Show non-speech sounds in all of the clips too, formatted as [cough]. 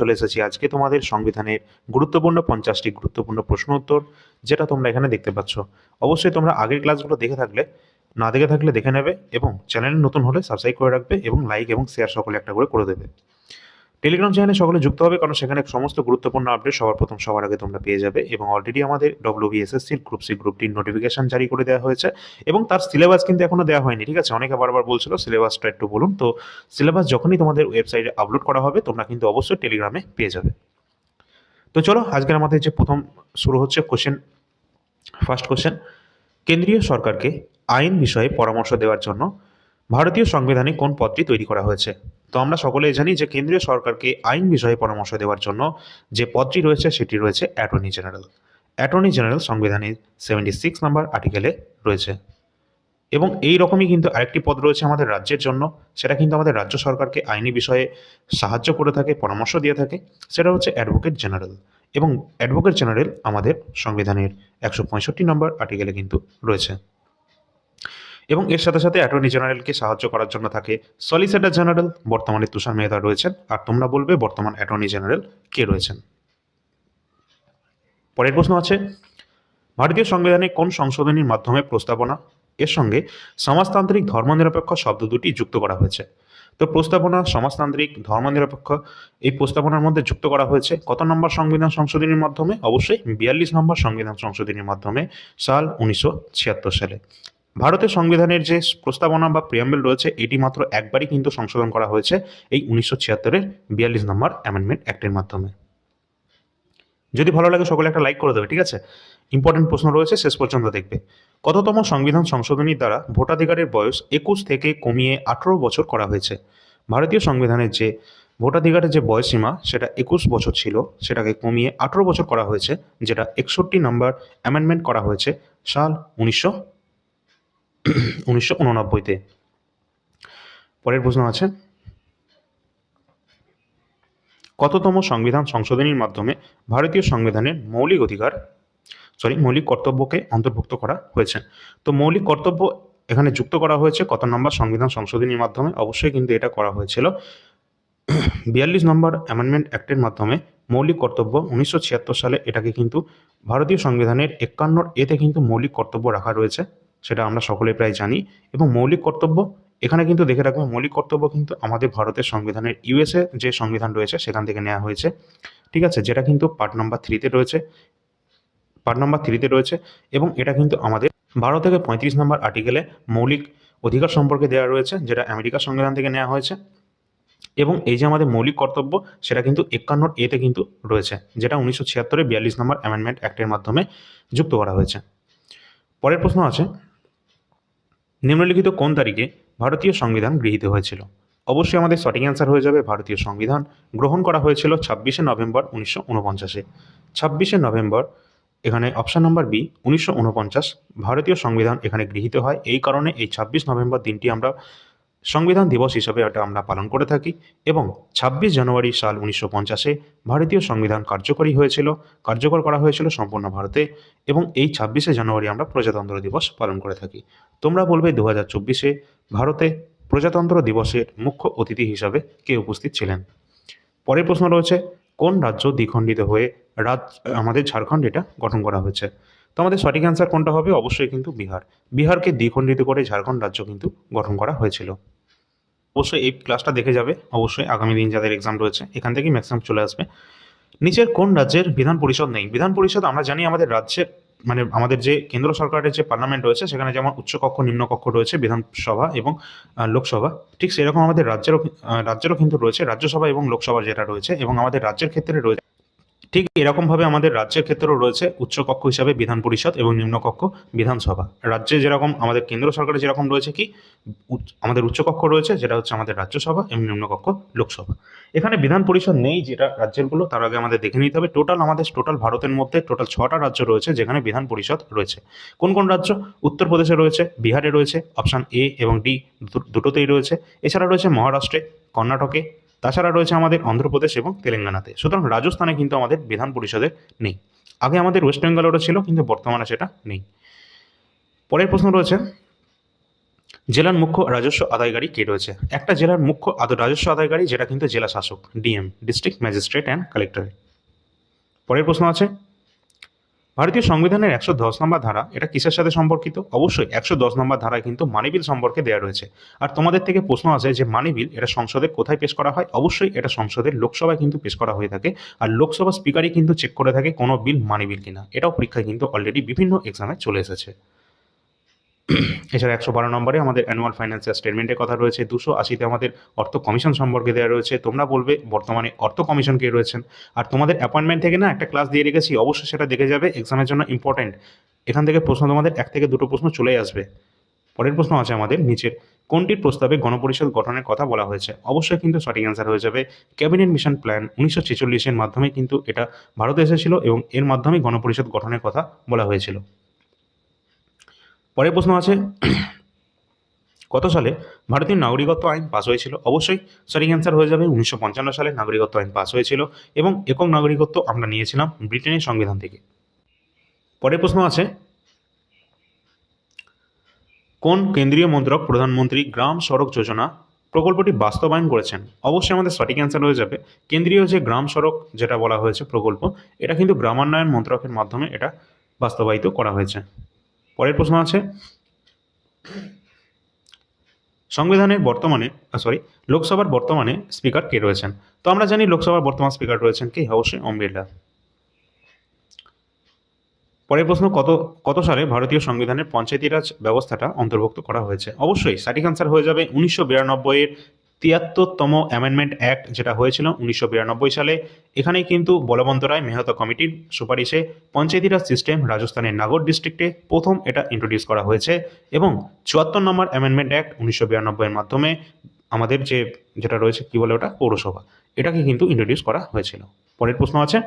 চলে এসেছি। আজকে তোমাদের সংবিধানের গুরুত্বপূর্ণ পঞ্চাশটি গুরুত্বপূর্ণ প্রশ্ন উত্তর, যেটা তোমরা এখানে দেখতে পাচ্ছ। অবশ্যই তোমরা আগের ক্লাসগুলো দেখে থাকলে, না দেখে থাকলে দেখে নেবে এবং চ্যানেল নতুন হলে সাবস্ক্রাইব করে রাখবে এবং লাইক এবং শেয়ার সকলে একটা করে করে দেবে। টেলিগ্রাম চ্যানেলে সকলে যুক্ত হবে, কারণ সেখানে সমস্ত গুরুত্বপূর্ণ আপডেট সবার প্রথম সবার আগে তোমরা পেয়ে যাবে এবং অলরেডি আমাদের ডব্লিউবিএসএসসির গ্রুপ সি গ্রুপটির নোটিফিকেশন জারি করে দেওয়া হয়েছে এবং তার সিলেবাস কিন্তু এখনও দেওয়া হয়নি, ঠিক আছে? অনেকে বারবার বলছিল সিলেবাসটা একটু বলুন। তো সিলেবাস যখনই তোমাদের ওয়েবসাইটে আপলোড করা হবে, তোমরা কিন্তু অবশ্যই টেলিগ্রামে পেয়ে যাবে। তো চলো, আজকের আমাদের যে প্রথম শুরু হচ্ছে কোশ্চেন ফার্স্ট কোশ্চেন কেন্দ্রীয় সরকারকে আইন বিষয়ে পরামর্শ দেওয়ার জন্য ভারতীয় সংবিধানে কোন পদটি তৈরি করা হয়েছে? তো আমরা সকলেই জানি যে কেন্দ্রীয় সরকারকে আইন বিষয়ে পরামর্শ দেওয়ার জন্য যে পদটি রয়েছে, সেটি রয়েছে অ্যাটর্নি জেনারেল অ্যাটর্নি জেনারেল সংবিধানের সেভেন্টি সিক্স নাম্বার আর্টিকেলে রয়েছে। এবং এই রকমই কিন্তু আরেকটি পদ রয়েছে আমাদের রাজ্যের জন্য। সেটা কিন্তু আমাদের রাজ্য সরকারকে আইনি বিষয়ে সাহায্য করে থাকে, পরামর্শ দিয়ে থাকে। সেটা হচ্ছে অ্যাডভোকেট জেনারেল এবং অ্যাডভোকেট জেনারেল আমাদের সংবিধানের একশো পঁয়ষট্টি নম্বর আর্টিকেলে কিন্তু রয়েছে। এবং এর সাথে সাথে অ্যাটর্নি জেনারেলকে সাহায্য করার জন্য থাকে। সলিসিটর জেনারেল, বর্তমানে তুষার মেহতা রয়েছেন। আর তোমরা বলবে, বর্তমান অ্যাটর্নি জেনারেল কে রয়েছেন? পরের প্রশ্ন আছে, ভারতীয় সংবিধানে কোন সংশোধনীর মাধ্যমে প্রস্তাবনা? এর সঙ্গে সমাজতান্ত্রিক ধর্মনিরপেক্ষ শব্দ দুটি যুক্ত করা হয়েছে। তো প্রস্তাবনা, সমাজতান্ত্রিক ধর্মনিরপেক্ষ, এই প্রস্তাবনার মধ্যে যুক্ত করা হয়েছে কত নম্বর সংবিধান সংশোধনীর মাধ্যমে? অবশ্যই বিয়াল্লিশ নম্বর সংবিধান সংশোধনীর মাধ্যমে, সাল উনিশশো ছিয়াত্তর সালে। ভারতের সংবিধানের যে প্রস্তাবনা বা প্রিয়াম্বেল রয়েছে, এটি মাত্র একবারই কিন্তু সংশোধন করা হয়েছে এই উনিশশো ছিয়াত্তরের বিয়াল্লিশ নম্বর অ্যামেন্ডমেন্ট অ্যাক্টের মাধ্যমে। যদি ভালো লাগে সকলে একটা লাইক করে দেবে, ঠিক আছে? ইম্পর্টেন্ট প্রশ্ন রয়েছে, শেষ পর্যন্ত দেখবে। কততম সংবিধান সংশোধনীর দ্বারা ভোটাধিকারের বয়স একুশ থেকে কমিয়ে আঠেরো বছর করা হয়েছে। ভারতীয় সংবিধানের যে ভোটাধিকারের যে বয়সীমা সেটা একুশ বছর ছিল, সেটাকে কমিয়ে আঠেরো বছর করা হয়েছে, যেটা একষট্টি নম্বর অ্যামেন্ডমেন্ট করা হয়েছে সাল উনিশশো [clears throat] উনিশশো উননব্বইতে। পরের প্রশ্ন আছে। কততম সংবিধান সংশোধনীর মাধ্যমে ভারতীয় সংবিধানের মৌলিক অধিকার সরি মৌলিক কর্তব্যকে অন্তর্ভুক্ত করা হয়েছে? তো মৌলিক কর্তব্য এখানে যুক্ত করা হয়েছে কত নম্বর সংবিধান সংশোধনীর মাধ্যমে? অবশ্যই কিন্তু এটা করা হয়েছিল। [clears throat] বিয়াল্লিশ নম্বর অ্যামেন্ডমেন্ট অ্যাক্টের মাধ্যমে মৌলিক কর্তব্য উনিশশো ছিয়াত্তর সালে এটাকে কিন্তু ভারতীয় সংবিধানের একান্নর এতে কিন্তু মৌলিক কর্তব্য রাখা রয়েছে। সেটা আমরা সকলে প্রায় জানি এবং মৌলিক কর্তব্য, এখানে কিন্তু দেখে রাখব মৌলিক কর্তব্য কিন্তু আমাদের ভারতের সংবিধানের ইউএসএ যে সংবিধান রয়েছে সেখান থেকে নেওয়া হয়েছে। ঠিক আছে? যেটা কিন্তু পার্ট নাম্বার থ্রিতে রয়েছে। পার্ট নাম্বার থ্রিতে রয়েছে এবং এটা কিন্তু আমাদের বারো থেকে পঁয়ত্রিশ নম্বর আর্টিকেলে মৌলিক অধিকার সম্পর্কে দেওয়া রয়েছে, যেটা আমেরিকার সংবিধান থেকে নেওয়া হয়েছে। এবং এই যে আমাদের মৌলিক কর্তব্য, সেটা কিন্তু একান্ন এতে কিন্তু রয়েছে, যেটা উনিশশো ছিয়াত্তরে বিয়াল্লিশ নম্বর অ্যামেন্ডমেন্ট অ্যাক্টের মাধ্যমে যুক্ত করা হয়েছে। পরের প্রশ্ন আছে নিম্নলিখিত কোন তারিখে ভারতীয় সংবিধান গৃহীত হয়েছিল? অবশ্যই আমাদের সঠিক অ্যান্সার হয়ে যাবে। ভারতীয় সংবিধান গ্রহণ করা হয়েছিল ছাব্বিশে নভেম্বর উনিশশো উনপঞ্চাশে। ছাব্বিশে নভেম্বর, এখানে অপশান নম্বর বি উনিশশো উনপঞ্চাশ, ভারতীয় সংবিধান এখানে গৃহীত হয়। এই কারণে এই ছাব্বিশ নভেম্বর দিনটি আমরা সংবিধান দিবস হিসাবে এটা আমরা পালন করে থাকি এবং ছাব্বিশ জানুয়ারি সাল উনিশশো পঞ্চাশে ভারতীয় সংবিধান কার্যকরী হয়েছিল, কার্যকর করা হয়েছিল সম্পূর্ণ ভারতে এবং এই ছাব্বিশে জানুয়ারি আমরা প্রজাতন্ত্র দিবস পালন করে থাকি। তোমরা বলবে দু হাজার চব্বিশে ভারতে প্রজাতন্ত্র দিবসের মুখ্য অতিথি হিসাবে কে উপস্থিত ছিলেন? পরের প্রশ্ন রয়েছে, কোন রাজ্য দ্বিখণ্ডিত হয়ে রাজ আমাদের ঝাড়খণ্ড এটা গঠন করা হয়েছে? তো আমাদের সঠিক অ্যান্সার কোনটা হবে? অবশ্যই কিন্তু বিহার। বিহারকে দ্বিখণ্ডিত করে ঝাড়খণ্ড রাজ্য কিন্তু গঠন করা হয়েছিল। অবশ্যই এই ক্লাসটা দেখে যাবে। অবশ্যই আগামী দিন যাদের এক্সাম রয়েছে, এখান থেকেই ম্যাক্সিমাম চলে আসবে। নিচের কোন রাজ্যের বিধান পরিষদ নেই? বিধান পরিষদ আমরা জানি আমাদের রাজ্যের মানে আমাদের যে কেন্দ্র সরকারের যে পার্লামেন্ট রয়েছে, সেখানে যেমন উচ্চকক্ষ নিম্নকক্ষ রয়েছে বিধানসভা এবং লোকসভা। ঠিক সেরকম আমাদের রাজ্যেরও রাজ্যেরও কিন্তু রয়েছে। রাজ্যসভা এবং লোকসভা যেটা রয়েছে এবং আমাদের রাজ্যের ক্ষেত্রে রয়েছে। ঠিক এরকমভাবে আমাদের রাজ্যের ক্ষেত্রেও রয়েছে উচ্চকক্ষ হিসাবে বিধান পরিষদ এবং নিম্নকক্ষ বিধানসভা। রাজ্যে যেরকম আমাদের কেন্দ্র সরকারে যেরকম রয়েছে কি আমাদের উচ্চকক্ষ রয়েছে যেটা হচ্ছে আমাদের রাজ্যসভা এবং নিম্নকক্ষ লোকসভা। এখানে বিধান পরিষদ নেই যেটা রাজ্যেরগুলো, তার আগে আমাদের দেখে নিতে হবে। টোটাল আমাদের, টোটাল ভারতের মধ্যে টোটাল ছটা রাজ্য রয়েছে যেখানে বিধান পরিষদ রয়েছে। কোন কোন রাজ্য? উত্তরপ্রদেশে রয়েছে, বিহারে রয়েছে, অপশান এ এবং ডি দুটোতেই রয়েছে। এছাড়া রয়েছে মহারাষ্ট্রে, কর্ণাটকে তাছাড়া রয়েছে আমাদের অন্ধ্রপ্রদেশ এবং তেলেঙ্গানাতে। সুতরাং রাজস্থানে কিন্তু আমাদের বিধান পরিষদের নেই। আগে আমাদের ওয়েস্ট বেঙ্গলেরও ছিল, কিন্তু বর্তমানে সেটা নেই। পরের প্রশ্ন রয়েছে, জেলার মুখ্য রাজস্ব আদায়কারী কে রয়েছে? একটা জেলার মুখ্য রাজস্ব আদায়কারী, যেটা কিন্তু জেলা শাসক, DM, district magistrate and collectorate পরের প্রশ্ন আছে ভারতীয় সংবিধানের একশো দশ নম্বর ধারা, এটা কিসের সাথে সম্পর্কিত? অবশ্যই একশো দশ নম্বর ধারায় কিন্তু মানি বিল সম্পর্কে দেওয়া রয়েছে। আর তোমাদের থেকে প্রশ্ন আসে যে মানি বিল এটা সংসদে কোথায় পেশ করা হয়? অবশ্যই এটা সংসদের লোকসভায় কিন্তু পেশ করা হয়ে থাকে। আর লোকসভা স্পিকারই কিন্তু চেক করে থাকে কোনো বিল মানি বিল কিনা। এটাও পরীক্ষায় কিন্তু অলরেডি বিভিন্ন এক্সামে চলে এসেছে। [clears throat] এছাড়া একশো বারো নম্বরে আমাদের অ্যানুয়াল ফাইন্যান্সিয়াল স্টেটমেন্টের কথা রয়েছে। দুশো আশিতে আমাদের অর্থ কমিশন সম্পর্কে দেওয়া রয়েছে। তোমরা বলবে, বর্তমানে অর্থ কমিশন কে রয়েছেন? আর তোমাদের অ্যাপয়েন্টমেন্ট থেকে না একটা ক্লাস দিয়ে রেখেছি, অবশ্যই সেটা দেখে যাবে। এক্সামের জন্য ইম্পর্টেন্ট এখান থেকে প্রশ্ন তোমাদের এক থেকে দুটো প্রশ্ন চলেই আসবে। পরের প্রশ্ন আছে আমাদের নিচের। কোনটির প্রস্তাবে গণপরিষদ গঠনের কথা বলা হয়েছে? অবশ্যই কিন্তু সঠিক অ্যান্সার হয়ে যাবে। ক্যাবিনেট মিশন প্ল্যান উনিশশো ছেচল্লিশের মাধ্যমে কিন্তু এটা ভারতে এসেছিল এবং এর মাধ্যমে গণপরিষদ গঠনের কথা বলা হয়েছিল। পরের প্রশ্ন আছে, কত সালে ভারতীয় নাগরিকত্ব আইন পাস হয়েছিল? অবশ্যই সঠিক অ্যান্সার হয়ে যাবে। উনিশশো পঞ্চান্ন সালে নাগরিকত্ব আইন পাস হয়েছিল এবং একক নাগরিকত্ব আমরা নিয়েছিলাম ব্রিটেনের সংবিধান থেকে। পরের প্রশ্ন আছে, কোন কেন্দ্রীয় মন্ত্রক প্রধানমন্ত্রী গ্রাম সড়ক যোজনা প্রকল্পটি বাস্তবায়ন করেছেন? অবশ্যই আমাদের সঠিক অ্যান্সার হয়ে যাবে। কেন্দ্রীয় যে গ্রাম সড়ক যেটা বলা হয়েছে প্রকল্প, এটা কিন্তু গ্রামান্বয়ন মন্ত্রকের মাধ্যমে এটা বাস্তবায়িত করা হয়েছে। পরের প্রশ্ন আছে। সংবিধানের বর্তমানে সরি লোকসভার বর্তমানে স্পিকার কে রয়েছেন? তো আমরা জানি লোকসভার বর্তমান স্পিকার রয়েছেন কে? অবশ্যই ওম বিড়লা। পরের প্রশ্ন, কত কত সালে ভারতীয় সংবিধানের পঞ্চায়েতি রাজ ব্যবস্থাটা অন্তর্ভুক্ত করা হয়েছে? অবশ্যই সঠিক আনসার হয়ে যাবে উনিশশো বিরানব্বইয়ের তিয়াত্তরতম অ্যামেন্ডমেন্ট অ্যাক্ট যেটা হয়েছিল উনিশশো বিরানব্বই সালে, এখানেই কিন্তু বলবন্ত রায় মেহতা কমিটির সুপারিশে পঞ্চায়েতি রাজ সিস্টেম রাজস্থানের নাগর ডিস্ট্রিক্টে প্রথম এটা ইন্ট্রোডিউস করা হয়েছে এবং চুয়াত্তর নম্বর অ্যামেন্ডমেন্ট অ্যাক্ট উনিশশো বিরানব্বইয়ের মাধ্যমে আমাদের যে, যেটা রয়েছে কি বলে ওটা, পৌরসভা, এটাকে কিন্তু ইন্ট্রোডিউস করা হয়েছিল। পরের প্রশ্ন আছে,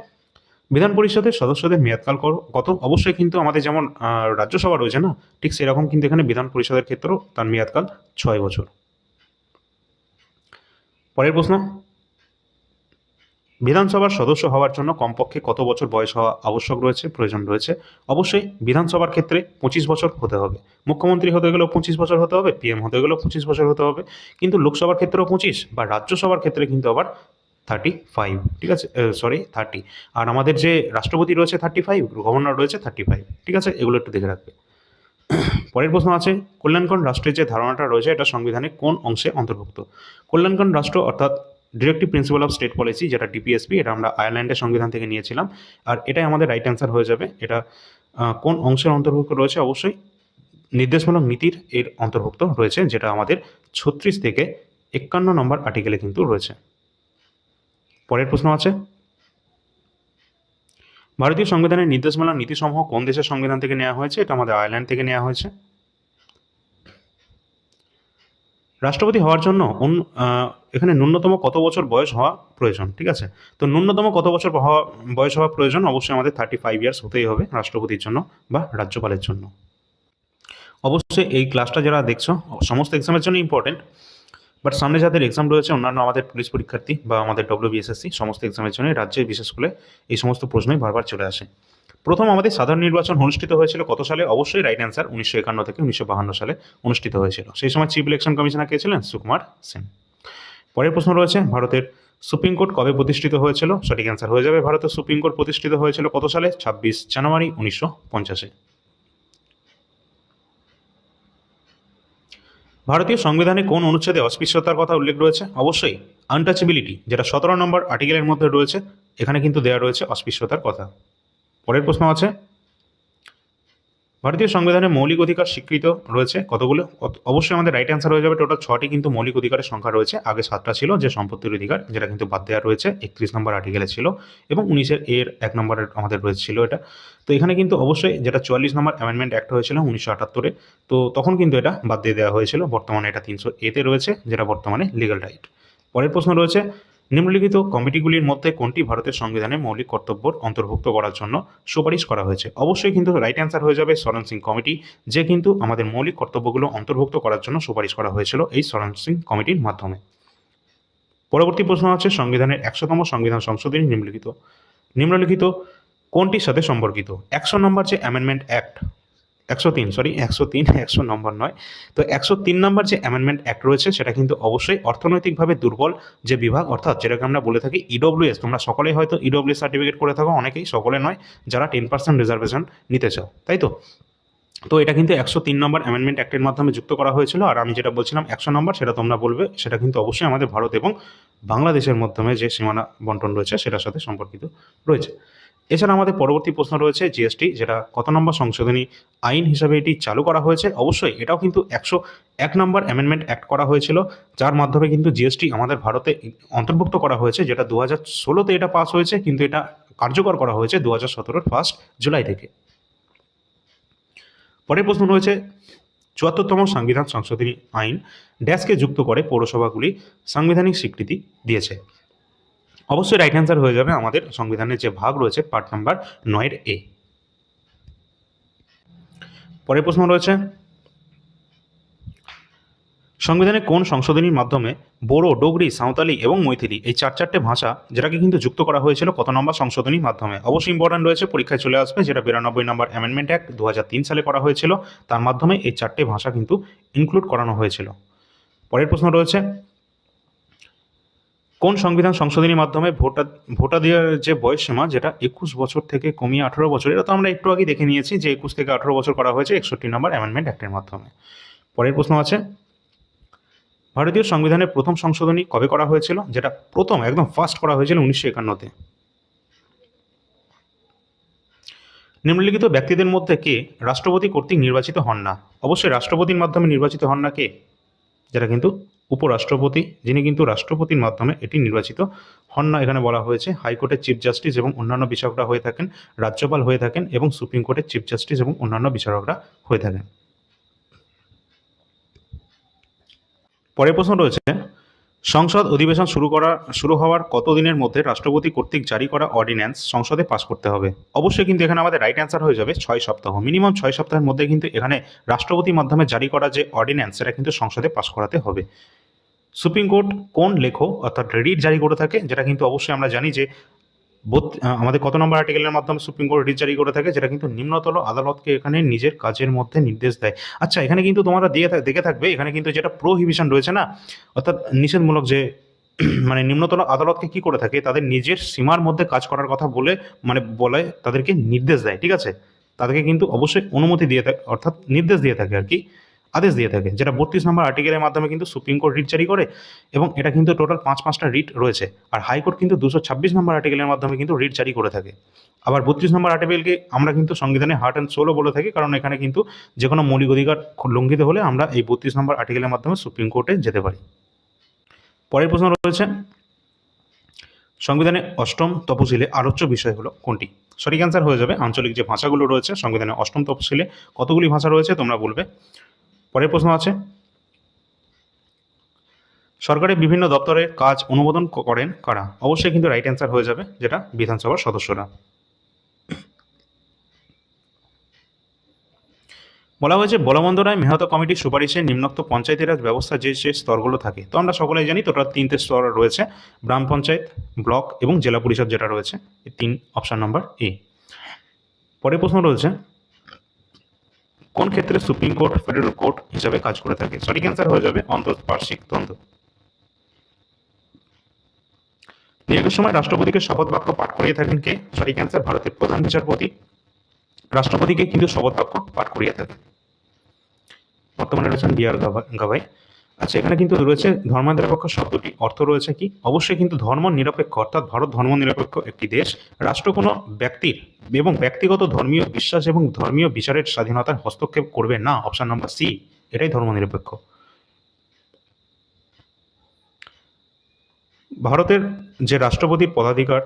বিধান পরিষদের সদস্যদের মেয়াদকাল কত? অবশ্যই কিন্তু আমাদের যেমন রাজ্যসভা রয়েছে না, ঠিক সেরকম কিন্তু এখানে বিধান পরিষদের ক্ষেত্রেও তার মেয়াদকাল ছয় বছর। পরের প্রশ্ন। বিধানসভার সদস্য হওয়ার জন্য কমপক্ষে কত বছর বয়স হওয়া আবশ্যক রয়েছে, প্রয়োজন রয়েছে? অবশ্যই বিধানসভার ক্ষেত্রে পঁচিশ বছর হতে হবে। মুখ্যমন্ত্রী হতে গেলেও পঁচিশ বছর হতে হবে পিএম হতে গেলেও পঁচিশ বছর হতে হবে, কিন্তু লোকসভার ক্ষেত্রেও পঁচিশ বা রাজ্যসভার ক্ষেত্রে কিন্তু আবার থার্টি ফাইভ ঠিক আছে? সরি থার্টি আর আমাদের যে রাষ্ট্রপতি রয়েছে থার্টি ফাইভ গভর্নর রয়েছে থার্টি ফাইভ ঠিক আছে? এগুলো একটু দেখে রাখবে। পরের প্রশ্ন আছে কল্যাণকর রাষ্ট্রের যে ধারণাটা রয়েছে, এটা সংবিধানে কোন অংশে অন্তর্ভুক্ত? কল্যাণকর রাষ্ট্র অর্থাৎ directive principle of state policy যেটা ডিপিএসপি এটা আমরা আয়ারল্যান্ডের সংবিধান থেকে নিয়েছিলাম। আর এটাই আমাদের রাইট অ্যান্সার হয়ে যাবে। এটা কোন অংশের অন্তর্ভুক্ত রয়েছে? অবশ্যই নির্দেশমূলক নীতির এর অন্তর্ভুক্ত রয়েছে, যেটা আমাদের ছত্রিশ থেকে একান্ন নম্বর আর্টিকেলে কিন্তু রয়েছে। পরের প্রশ্ন আছে ভারতীয় সংবিধানের নির্দেশমালা নীতিসমূহ কোন দেশের সংবিধান থেকে নেওয়া হয়েছে? এটা আমাদের আয়ারল্যান্ড থেকে নেওয়া হয়েছে। রাষ্ট্রপতি হওয়ার জন্য এখানে ন্যূনতম কত বছর বয়স হওয়া প্রয়োজন, ঠিক আছে? তো ন্যূনতম কত বছর হওয়া, বয়স হওয়া প্রয়োজন? অবশ্যই আমাদের থার্টি ফাইভ ইয়ার্স হতেই হবে রাষ্ট্রপতির জন্য বা রাজ্যপালের জন্য। অবশ্যই এই ক্লাসটা যারা দেখছ, সমস্ত এক্সামের জন্য ইম্পর্টেন্ট বাট সামনে যাদের এক্সাম রয়েছে, অন্যান্য আমাদের পুলিশ পরীক্ষার্থী বা আমাদের ডব্লিউবিএসএসসি সমস্ত এক্সামের জন্য রাজ্যের বিশেষ করে এই সমস্ত প্রশ্নই বারবার চলে আসে। প্রথম আমাদের সাধারণ নির্বাচন অনুষ্ঠিত হয়েছিল কত সালে? অবশ্যই রাইট অ্যান্সার উনিশশো একান্ন থেকে উনিশশো বাহান্ন সালে অনুষ্ঠিত হয়েছিল। সেই সময় চিফ ইলেকশন কমিশনার কে ছিলেন? সুকুমার সেন। পরের প্রশ্ন রয়েছে, ভারতের সুপ্রিম কোর্ট কবে প্রতিষ্ঠিত হয়েছিল? সঠিক অ্যান্সার হয়ে যাবে। ভারতের সুপ্রিম কোর্ট প্রতিষ্ঠিত হয়েছিল কত সালে? ছাব্বিশ জানুয়ারি উনিশশো পঞ্চাশে। ভারতীয় সংবিধানে কোন অনুচ্ছেদে অস্পৃশ্যতার কথা উল্লেখ রয়েছে? অবশ্যই আনটাচেবিলিটি যেটা সতেরো নম্বর আর্টিকেলের মধ্যে রয়েছে, এখানে কিন্তু দেওয়া রয়েছে অস্পৃশ্যতার কথা। পরের প্রশ্ন আছে ভারতীয় সংবিধানে মৌলিক অধিকার স্বীকৃত রয়েছে কতগুলো? অবশ্যই আমাদের রাইট অ্যান্সার হয়ে যাবে টোটাল ছটি, কিন্তু মৌলিক অধিকারের সংখ্যা রয়েছে। আগে সাতটা ছিল, যে সম্পত্তির অধিকার, যেটা কিন্তু বাদ দেওয়া রয়েছে। একত্রিশ নম্বর আর্টিকেলে ছিল, এবং উনিশের এর এক নম্বরের আমাদের রয়েছে ছিল এটা। তো এখানে কিন্তু অবশ্যই যেটা চুয়াল্লিশ নম্বর অ্যামেন্ডমেন্ট অ্যাক্ট হয়েছিল উনিশশো আটাত্তরে, তো তখন কিন্তু এটা বাদ দিয়ে দেওয়া হয়েছিল। বর্তমানে এটা তিনশো এতে রয়েছে, যেটা বর্তমানে লিগাল রাইট পরের প্রশ্ন রয়েছে নিম্নলিখিত কমিটিগুলির মধ্যে কোনটি ভারতের সংবিধানে মৌলিক কর্তব্য অন্তর্ভুক্ত করার জন্য সুপারিশ করা হয়েছে? অবশ্যই কিন্তু রাইট অ্যান্সার হয়ে যাবে সরণ সিং কমিটি, যে কিন্তু আমাদের মৌলিক কর্তব্যগুলো অন্তর্ভুক্ত করার জন্য সুপারিশ করা হয়েছিল এই সরণ সিং কমিটির মাধ্যমে। পরবর্তী প্রশ্ন আছে, সংবিধানের একশোতম সংবিধান সংশোধনী নিম্নলিখিত। নিম্নলিখিত কোনটির সাথে সম্পর্কিত? একশো নম্বর যে অ্যামেন্ডমেন্ট অ্যাক্ট একশো তিন সরি একশো তিন, একশো নম্বর নয়। তো একশো তিন নম্বর যে অ্যামেন্ডমেন্ট অ্যাক্ট রয়েছে, সেটা কিন্তু অবশ্যই অর্থনৈতিকভাবে দুর্বল যে বিভাগ, অর্থাৎ যেটাকে আমরা বলে থাকি ইডব্লিউএস তোমরা সকলেই হয়তো ইডব্লিউএস সার্টিফিকেট করে থাকো, অনেকেই, সকলে নয়, যারা টেন পার্সেন্ট রিজার্ভেশন নিতে চাও, তাই তো? তো এটা কিন্তু একশো তিন নম্বর অ্যামেন্ডমেন্ট অ্যাক্টের মাধ্যমে যুক্ত করা হয়েছিল, আর আমি যেটা বলছিলাম একশো নম্বর, সেটা তোমরা বলবে, সেটা কিন্তু অবশ্যই আমাদের ভারত এবং বাংলাদেশের মাধ্যমে যে সীমানা বন্টন রয়েছে, সেটার সাথে সম্পর্কিত রয়েছে। এছাড়া আমাদের পরবর্তী প্রশ্ন রয়েছে জিএসটি যেটা কত নম্বর সংশোধনী আইন হিসাবে এটি চালু করা হয়েছে? অবশ্যই এটাও কিন্তু একশো এক নম্বর অ্যামেন্ডমেন্ট অ্যাক্ট করা হয়েছিল, যার মাধ্যমে কিন্তু জিএসটি আমাদের ভারতে অন্তর্ভুক্ত করা হয়েছে, যেটা দু হাজার ষোলোতে এটা পাস হয়েছে, কিন্তু এটা কার্যকর করা হয়েছে দু হাজার সতেরোর ফার্স্ট জুলাই থেকে। পরের প্রশ্ন রয়েছে, চুয়াত্তরতম সংবিধান সংশোধনী আইন ড্যাশকে যুক্ত করে পৌরসভাগুলি সাংবিধানিক স্বীকৃতি দিয়েছে। অবশ্যই রাইট অ্যান্সার হয়ে যাবে আমাদের সংবিধানের যে ভাগ রয়েছে পার্ট নাম্বার নয়ের এ পরের প্রশ্ন রয়েছে, সংবিধানে কোন সংশোধনীর মাধ্যমে বোড়ো ডোগরি, সাঁওতালি এবং মৈথিলি এই চার চারটে ভাষা যেটাকে কিন্তু যুক্ত করা হয়েছিল কত নম্বর সংশোধনীর মাধ্যমে? অবশ্যই ইম্পর্ট্যান্ট রয়েছে, পরীক্ষায় চলে আসবে, যেটা বিরানব্বই নম্বর অ্যামেন্ডমেন্ট অ্যাক্ট দু হাজার তিন সালে করা হয়েছিল। তার মাধ্যমে এই চারটে ভাষা কিন্তু ইনক্লুড করানো হয়েছিল। পরের প্রশ্ন রয়েছে কোন সংবিধান সংশোধনীর মাধ্যমে ভোটার ভোটাধিকার যে বয়সসীমা, যেটা একুশ বছর থেকে কমিয়ে আঠেরো বছর, এটা তো আমরা একটু আগে দেখে নিয়েছি যে একুশ থেকে আঠেরো বছর করা হয়েছে একষট্টি নম্বর অ্যামেন্ডমেন্ট অ্যাক্টের মাধ্যমে। পরের প্রশ্ন আছে, ভারতীয় সংবিধানের প্রথম সংশোধনী কবে করা হয়েছিল, যেটা প্রথম, একদম ফার্স্ট করা হয়েছিল উনিশশো একান্নতে? নিম্নলিখিত ব্যক্তিদের মধ্যে কে রাষ্ট্রপতি কর্তৃক নির্বাচিত হন না? অবশ্যই রাষ্ট্রপতির মাধ্যমে নির্বাচিত হন না কে? যেটা কিন্তু উপরাষ্ট্রপতি, যিনি কিন্তু রাষ্ট্রপতির মাধ্যমে এটি নির্বাচিত হন না। এখানে বলা হয়েছে, হাইকোর্টের চিফ জাস্টিস এবং অন্যান্য বিচারকরা হয়ে থাকেন, রাজ্যপাল হয়ে থাকেন এবং সুপ্রিম কোর্টের চিফ জাস্টিস এবং অন্যান্য বিচারকরা হয়ে থাকেন। পরের প্রশ্ন রয়েছে, সংসদ অধিবেশন শুরু করা, শুরু হওয়ার কতদিনের মধ্যে রাষ্ট্রপতি কর্তৃক জারি করা অর্ডিন্যান্স সংসদে পাশ করতে হবে? অবশ্যই কিন্তু এখানে আমাদের রাইট অ্যান্সার হয়ে যাবে ছয় সপ্তাহ। মিনিমাম ছয় সপ্তাহের মধ্যে কিন্তু এখানে রাষ্ট্রপতির মাধ্যমে জারি করা যে অর্ডিন্যান্স, সেটা কিন্তু সংসদে পাশ করাতে হবে। সুপ্রিম কোর্ট কোন লেখো অর্থাৎ রিট জারি করে থাকে, যেটা কিন্তু অবশ্যই আমরা জানি যে আমাদের কত নম্বর আর্টিকেলের মাধ্যমে সুপ্রিম কোর্ট রিট জারি করে থাকে, যেটা কিন্তু নিম্নতর আদালতকে এখানে নিজের কাজের মধ্যে নির্দেশ দেয়। আচ্ছা এখানে কিন্তু তোমরা দিয়ে দেখে থাকবে, এখানে কিন্তু যেটা প্রোহিবিশন রয়েছে না, অর্থাৎ নিষেধমূলক যে [clears throat] মানে নিম্নতর আদালতকে কি করে থাকে, তাদের নিজের সীমার মধ্যে কাজ করার কথা বলে মানে বলে তাদেরকে নির্দেশ দেয়, ঠিক আছে? তাদেরকে কিন্তু অবশ্যই অনুমতি দিয়ে থাকে অর্থাৎ নির্দেশ দিয়ে থাকে আর কি। আদেশ দিয়ে থাকে, যেটা বত্রিশ নম্বর আর্টিকেলের মাধ্যমে কিন্তু সুপ্রিম কোর্ট রিট জারি করে এবং এটা কিন্তু টোটাল পাঁচ পাঁচটা রিট রয়েছে। আর হাইকোর্ট কিন্তু দুশো ছাব্বিশ নম্বর আর্টিকেলের মাধ্যমে কিন্তু রিট জারি করে থাকে। আবার বত্রিশ নম্বর আর্টিকেলকে আমরা কিন্তু সংবিধানে হার্ট অ্যান্ড সোলও বলে থাকি, কারণ এখানে কিন্তু যে কোনো মৌলিক অধিকার লঙ্ঘিত হলে আমরা এই বত্রিশ নম্বর আর্টিকেলের মাধ্যমে সুপ্রিম কোর্টে যেতে পারি। পরের প্রশ্ন রয়েছে, সংবিধানে অষ্টম তপশিলে আলোচ্য বিষয় হলো কোনটি? সঠিক অ্যান্সার হয়ে যাবে, আঞ্চলিক যে ভাষাগুলো রয়েছে, সংবিধানে অষ্টম তপশিলে কতগুলি ভাষা রয়েছে তোমরা বলবে। পরের প্রশ্ন আছে। সরকারের বিভিন্ন দপ্তরের কাজ অনুমোদন করেন কারা? অবশ্যই কিন্তু রাইট অ্যান্সার হয়ে যাবে, যেটা বিধানসভার সদস্যরা। বলা হয়েছে বলবন্দ রায় মেহতা কমিটির সুপারিশে নিম্নোক্ত পঞ্চায়েতি রাজ ব্যবস্থা যে যে স্তরগুলো থাকে, তো আমরা সকলেই জানি টোটাল তিনটে স্তর রয়েছে, গ্রাম পঞ্চায়েত, ব্লক এবং জেলা পরিষদ যেটা রয়েছে তিন অপশান নম্বর এ পরের প্রশ্ন রয়েছে কোন ক্ষেত্রে সুপ্রিম কোর্ট, ফেডারেল কোর্ট হিসাবে কাজ করে থাকে? সঠিক অ্যান্সার হয়ে যাবে অন্তঃপার্শ্বিক দ্বন্দ্ব দীর্ঘ সময় রাষ্ট্রপতিকে শপথ বাক্য পাঠ করিয়ে থাকেন কে? সঠিক অ্যান্সার ভারতের প্রধান বিচারপতি। রাষ্ট্রপতিকে কিন্তু শপথ বাক্য পাঠ করিয়ে থাকেন। বর্তমানে রয়েছেন বি আর গাভাই। আচ্ছা এখানে কিন্তু রয়েছে ধর্মনিরপেক্ষ শব্দটি। অর্থ রয়েছে কি? অবশ্যই কিন্তু ধর্ম নিরপেক্ষ, অর্থাৎ ভারত ধর্ম নিরপেক্ষ একটি দেশ। রাষ্ট্র কোনো ব্যক্তির এবং ব্যক্তিগত ধর্মীয় বিশ্বাস এবং ধর্মীয় বিচারের স্বাধীনতার হস্তক্ষেপ করবে না। অপশন নাম্বার সি, এটাই ধর্মনিরপেক্ষ ভারতের যে রাষ্ট্রপতির পদাধিকার,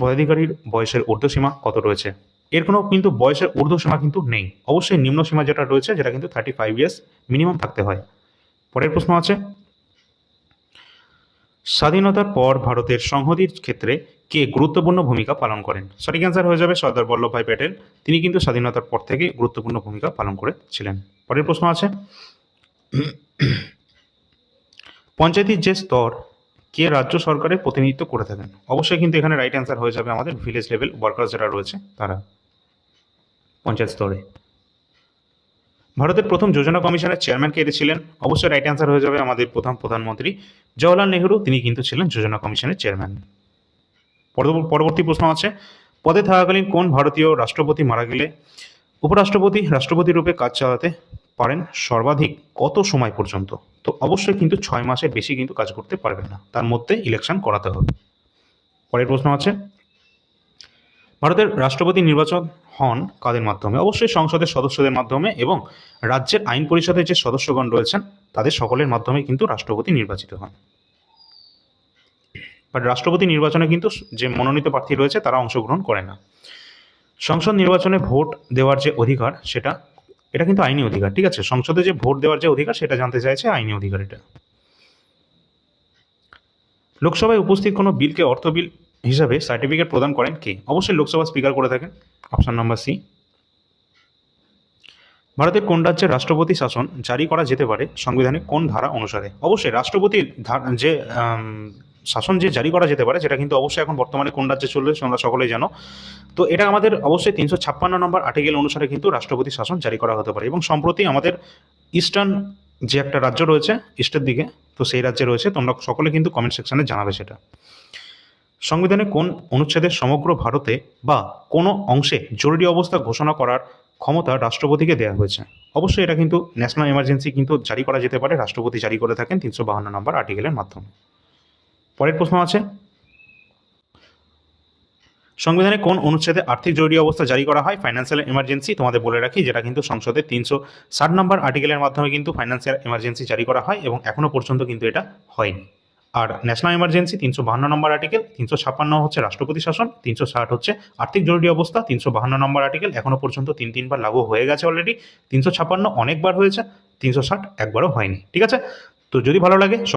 পদাধিকারীর বয়সের ঊর্ধ্বসীমা কত রয়েছে? এর কোনো কিন্তু বয়সের ঊর্ধ্বসীমা কিন্তু নেই। অবশ্যই নিম্ন সীমা যেটা রয়েছে, যেটা কিন্তু থার্টি ফাইভ ইয়ার্স মিনিমাম থাকতে হয়। পরের প্রশ্ন আছে। স্বাধীনতার পর ভারতের সংহতির ক্ষেত্রে কে গুরুত্বপূর্ণ ভূমিকা পালন করেন? সঠিক অ্যান্সার হয়ে যাবে সর্দার বল্লভভাই প্যাটেল। তিনি কিন্তু স্বাধীনতার পর থেকে গুরুত্বপূর্ণ ভূমিকা পালন করেছিলেন। পরের প্রশ্ন আছে। পঞ্চায়েতের যে স্তর, কে রাজ্য সরকারের প্রতিনিধিত্ব করে থাকেন? অবশ্যই কিন্তু এখানে রাইট অ্যান্সার হয়ে যাবে আমাদের ভিলেজ লেভেল ওয়ার্কার্স যারা রয়েছে, তারা পঞ্চায়েত স্তরে। ভারতের প্রথম যোজনা কমিশনের চেয়ারম্যান কে ছিলেন? অবশ্যই রাইট অ্যান্সার হয়ে যাবে আমাদের প্রথম প্রধানমন্ত্রী। জওয়াহরলাল নেহরু, তিনি কিন্তু ছিলেন যোজনা কমিশনের চেয়ারম্যান পরবর্তী প্রশ্ন আছে, পদে থাকাকালীন কোন ভারতীয় রাষ্ট্রপতি মারা গেলে উপরাষ্ট্রপতি রাষ্ট্রপতি রূপে কাজ চালাতে পারেন সর্বাধিক কত সময় পর্যন্ত? তো অবশ্যই কিন্তু ছয় মাসের বেশি কিন্তু কাজ করতে পারবেন না। তার মধ্যে ইলেকশন করাতে হবে। পরের প্রশ্ন আছে, ভারতের রাষ্ট্রপতি নির্বাচন হন কাদের মাধ্যমে? অবশ্যই সংসদের সদস্যদের মাধ্যমে এবং রাজ্যের আইন পরিষদের যে সদস্যগণ রয়েছেন, তাদের সকলের মাধ্যমে কিন্তু রাষ্ট্রপতি নির্বাচিত হন। বাট রাষ্ট্রপতি নির্বাচনে কিন্তু যে মনোনীত প্রার্থী রয়েছে, তারা অংশগ্রহণ করে না। সংসদ নির্বাচনে ভোট দেওয়ার যে অধিকার, সেটা, এটা কিন্তু আইনি অধিকার, ঠিক আছে? সংসদে যে ভোট দেওয়ার যে অধিকার, সেটা জানতে চাইছে আইনি অধিকার এটা। লোকসভায় উপস্থিত কোনো বিলকে অর্থ বিল হিসাবে সার্টিফিকেট প্রদান করেন কে? অবশ্যই লোকসভা স্পিকার করে থাকেন। অপশন নাম্বার সি ভারতের কোন রাজ্যের রাষ্ট্রপতি শাসন জারি করা যেতে পারে সংবিধানে কোন ধারা অনুসারে? অবশ্যই রাষ্ট্রপতির ধা- যে শাসন যে জারি করা যেতে পারে, সেটা কিন্তু অবশ্যই এখন বর্তমানে কোন রাজ্যে চলবে তোমরা সকলেই জানো। তো এটা আমাদের অবশ্যই তিনশো ছাপ্পান্ন নম্বর আর্টিকেল অনুসারে কিন্তু রাষ্ট্রপতি শাসন জারি করা হতে পারে এবং সম্প্রতি আমাদের ইস্টার্ন যে একটা রাজ্য রয়েছে ইস্টের দিকে, তো সেই রাজ্যে রয়েছে। তোমরা সকলে কিন্তু কমেন্ট সেকশনে জানাবে সেটা। সংবিধানে কোন অনুচ্ছেদের সমগ্র ভারতে বা কোনো অংশে জরুরি অবস্থা ঘোষণা করার ক্ষমতা রাষ্ট্রপতিকে দেওয়া হয়েছে? অবশ্যই এটা কিন্তু ন্যাশনাল এমার্জেন্সি কিন্তু জারি করা যেতে পারে। রাষ্ট্রপতি জারি করে থাকেন তিনশো বাহান্ন নম্বর আর্টিকেলের মাধ্যমে। পরের প্রশ্ন আছে। সংবিধানে কোন অনুচ্ছেদে আর্থিক জরুরি অবস্থা জারি করা হয়? ফাইন্যান্সিয়াল এমার্জেন্সি তোমাদের বলে রাখি, যেটা কিন্তু সংসদে তিনশো ষাট নম্বর আর্টিকেলের মাধ্যমে কিন্তু ফাইন্যান্সিয়াল এমার্জেন্সি জারি করা হয় এবং এখনও পর্যন্ত কিন্তু এটা হয়নি। আর ন্যাশনাল এমার্জেন্সি তিনশো বাহান্ন নম্বর আর্টিকেল তিনশো ছাপ্পান্ন হচ্ছে রাষ্ট্রপতি শাসন, তিনশো ষাট হচ্ছে আর্থিক জরুরি অবস্থা, তিনশো বাহান্ন নম্বর আর্টিকেল এখনও পর্যন্ত তিন, তিনবার লাগু হয়ে গেছে অলরেডি তিনশো ছাপ্পান্ন অনেকবার হয়েছে, তিনশো ষাট একবারও হয়নি, ঠিক আছে? তো যদি ভালো লাগে